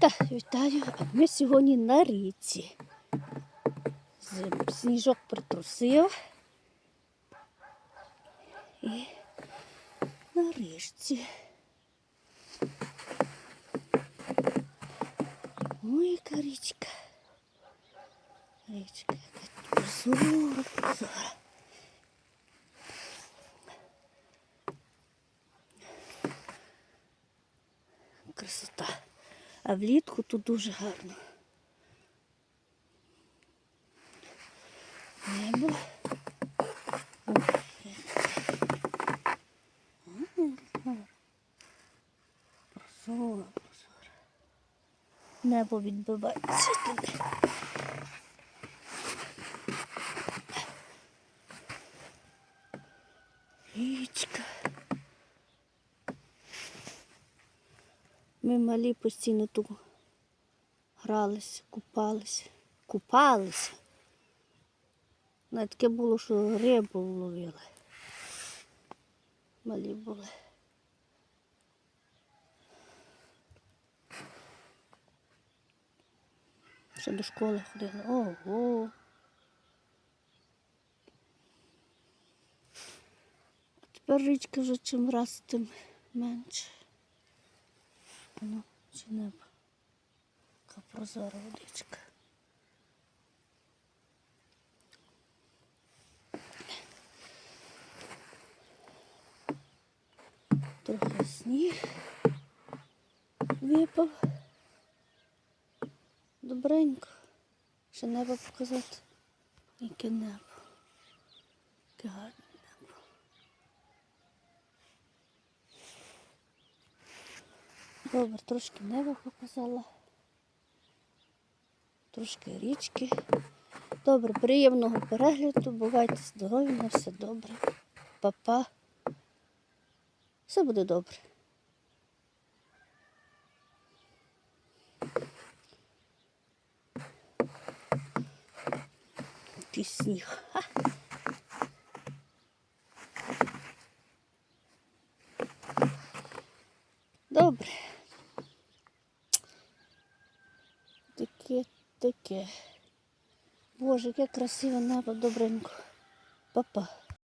Так, вітаю. Ми сьогодні на річці. Сніжок притрусив. І на річці. Ой, яка річка. Річка, яка прозора, прозора. Красота. А влітку тут дуже гарно. Небо. Прозора, прозора. Небо відбивається туди. Річка. Ми малі постійно тут гралися, купалися, купалися. Навіть таке було, що рибу ловили. Малі були. Ще до школи ходили. Ого. Тепер річка вже чим раз, тим менше. Ну, чи небо. Яка прозора водичка. Трохи сніг випав. Добренько. Ще небо показати. Яке небо. Яке гарне Добре, трошки неба показала. Трошки річки. Добре, приємного перегляду. Бувайте здорові, на все добре. Па-па. Все буде добре. Який сніг. Добре. Таке. Боже, яке красиве небо, добренько. Папа.